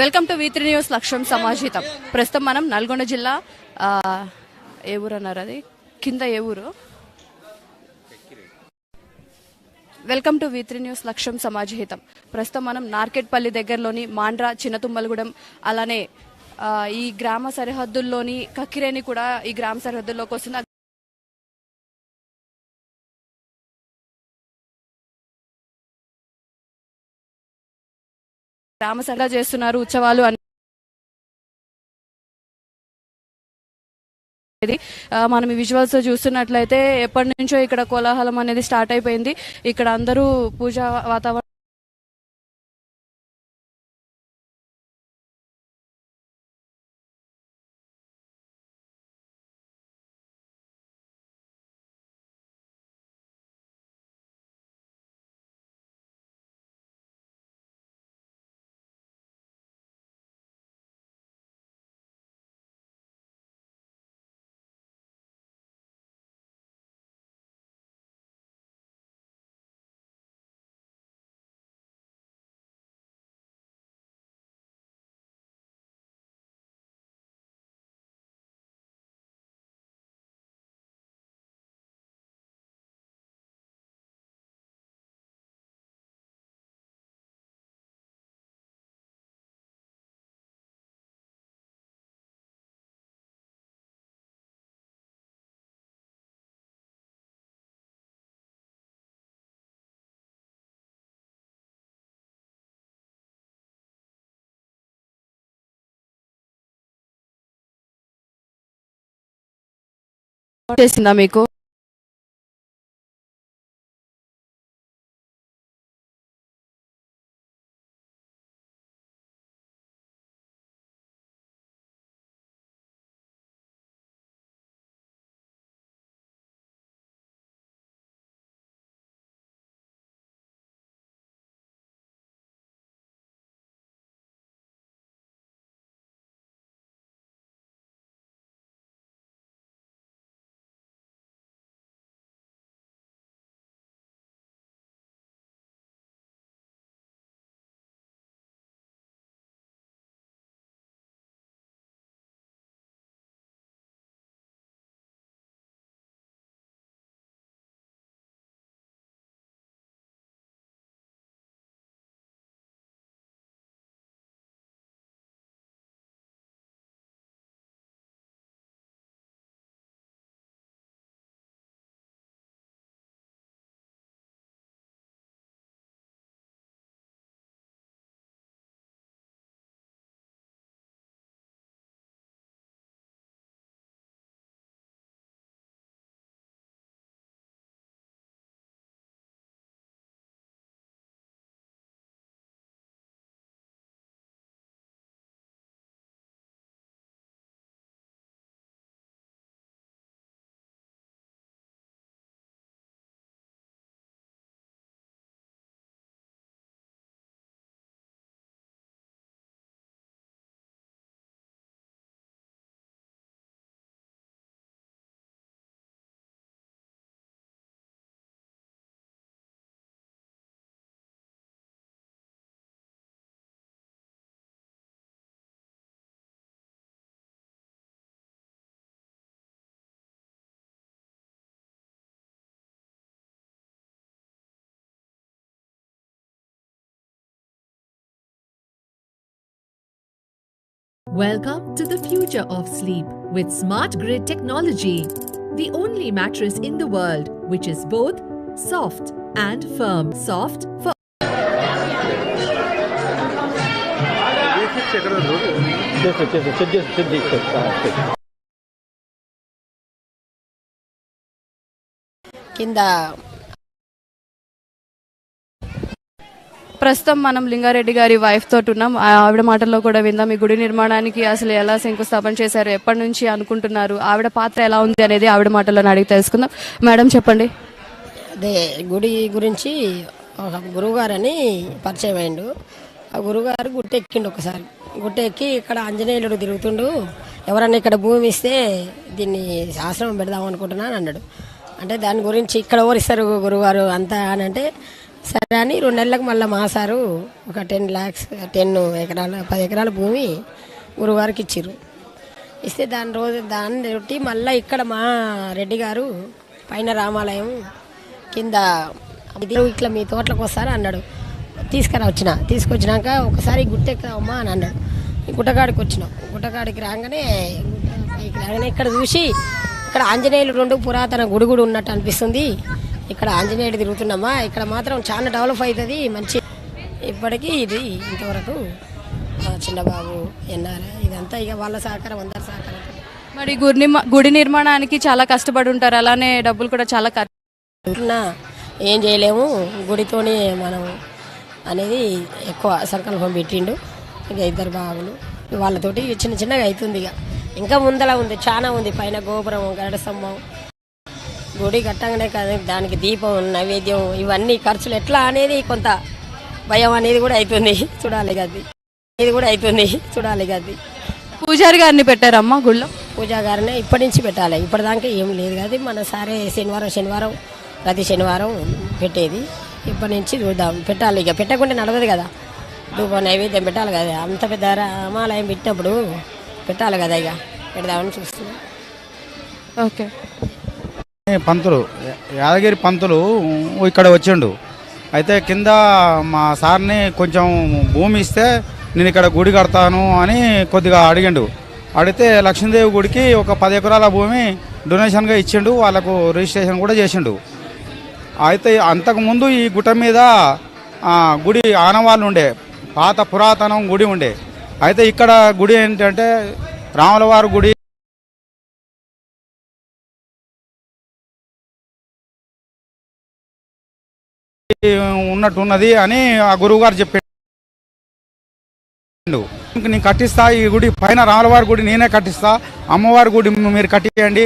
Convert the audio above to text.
Welcome to వీత్రి news లక్ష్యం సమాజితం. ప్రస్తుతం మనం నల్గొండ జిల్లా ఏ ఊరు అన్నారు అది? కింద ఏ ఊరు? Welcome to V three news లక్ష్యం సమాజహితం ప్రస్తుతం మనం నార్కెట్పల్లి దగ్గరలోని మాండ్రా చిన్నతుమ్మలగూడెం అలానే ఈ గ్రామ సరిహద్దుల్లోని కక్కిరేని కూడా ఈ గ్రామ సరిహద్దుల్లోకి వస్తుంది గ్రామ చేస్తున్నారు ఉత్సవాలు అని అనేది మనం ఈ విజువల్స్ చూస్తున్నట్లయితే ఎప్పటి నుంచో ఇక్కడ కోలాహలం అనేది స్టార్ట్ అయిపోయింది. ఇక్కడ అందరూ పూజా వాతావరణం చేసిందా మీకు? Welcome to the future of sleep with smart grid technology. The only mattress in the world which is both soft and firm. Soft for కింద ప్రస్తుతం మనం లింగారెడ్డి గారి వైఫ్ తోటి ఉన్నాం. ఆవిడ మాటల్లో కూడా విందాం. ఈ గుడి నిర్మాణానికి అసలు ఎలా శంకుస్థాపన చేశారు? ఎప్పటి నుంచి అనుకుంటున్నారు? ఆవిడ పాత్ర ఎలా ఉంది అనేది ఆవిడ మాటల్లో అడిగి తెలుసుకుందాం. మేడం చెప్పండి. అదే గుడి గురించి ఒక గురువుగారని పరిచయం అయిండు ఆ గురువుగారు గుట్టెక్కిండు ఒకసారి. గుట్టెక్కి ఇక్కడ ఆంజనేయుడు తిరుగుతుండు. ఎవరన్నా ఇక్కడ భూమి ఇస్తే దీన్ని ఆశ్రమం పెడదాం అనుకుంటున్నాను అన్నాడు. అంటే దాని గురించి ఇక్కడ ఎవరిస్తారు గురువుగారు అంతా అని అంటే సరే అని రెండు నెలలకు మళ్ళీ మా సారు ఒక టెన్ ల్యాక్స్ టెన్ ఎకరాల పది ఎకరాల భూమి గురువారికి ఇచ్చారు ఇస్తే దాని రోజు దాన్ని కొట్టి మళ్ళీ ఇక్కడ మా రెడ్డి గారు పైన రామాలయం కింద ఇది ఇట్లా మీ తోటలకు వస్తారా అన్నాడు. తీసుకురా వచ్చిన తీసుకొచ్చినాక ఒకసారి గుట్టెక్కమ్మా అని అన్నాడు. గుట్టగాడికి గుట్టకాడికి వచ్చినాం. గుట్టకాడికి రాగానే గుట్ట రాగానే ఇక్కడ చూసి ఇక్కడ ఆంజనేయులు రెండు పురాతన గుడి కూడా ఉన్నట్టు అనిపిస్తుంది. ఇక్కడ ఆంజనేయుడు తిరుగుతున్నామా? ఇక్కడ మాత్రం చాలా డెవలప్ అవుతుంది. మంచి ఇప్పటికీ ఇది ఇంతవరకు చిన్నబాబు ఎన్ఆర్ ఇదంతా ఇక వాళ్ళ సహకారం అందరి సహకారం. మరి గుడి గుడి నిర్మాణానికి చాలా కష్టపడి ఉంటారు. అలానే డబ్బులు కూడా చాలా ఖర్చు ఏం చేయలేము. గుడితోని మనం అనేది ఎక్కువ సంకల్పం పెట్టిండు. ఇక ఇద్దరు బాబులు. వాళ్ళతోటి చిన్న చిన్నగా అవుతుంది ఇక. ఇంకా ముందల ఉంది చాలా ఉంది. పైన గోపురం గరుడ స్తంభం గుడి కట్టంగానే కాదు దానికి దీపం నైవేద్యం ఇవన్నీ ఖర్చులు ఎట్లా అనేది కొంత భయం అనేది కూడా అవుతుంది చూడాలి గది. ఇది కూడా అవుతుంది చూడాలి గది. పూజారి గారిని పెట్టారమ్మా గుళ్ళో? పూజా గారినే ఇప్పటి నుంచి పెట్టాలి. ఇప్పటిదాకా ఏం లేదు కదా మన సారే శనివారం శనివారం ప్రతి శనివారం పెట్టేది. ఇప్పటి నుంచి చూద్దాం. పెట్టాలి ఇక. పెట్టకుండా నడవదు కదా. ధూప నైవేద్యం పెట్టాలి కదా. అంత పెద్ద రామాలయం పెట్టినప్పుడు పెట్టాలి కదా ఇక. పెడదామని చూస్తున్నాం. ఓకే. పంతులు. యాదగిరి పంతులు ఇక్కడ వచ్చిండు. అయితే కింద మా సార్ని కొంచెం భూమి ఇస్తే నేను ఇక్కడ గుడి కడతాను అని కొద్దిగా అడిగిండు. అడిగితే లక్ష్మీదేవి గుడికి ఒక పది ఎకరాల భూమి డొనేషన్గా ఇచ్చిండు. వాళ్ళకు రిజిస్ట్రేషన్ కూడా చేసిండు. అయితే అంతకుముందు ఈ గుట్ట మీద గుడి ఆనవాళ్ళు ఉండే. పాత పురాతనం గుడి ఉండే. అయితే ఇక్కడ గుడి ఏంటంటే రాములవారి గుడి ఉన్నట్టు ఉన్నది అని ఆ గురువు గారు చెప్పాడు. నేను కట్టిస్తా ఈ గుడి పైన రాములవారి గుడి నేనే కట్టిస్తా అమ్మవారి గుడి మీరు కట్టియండి.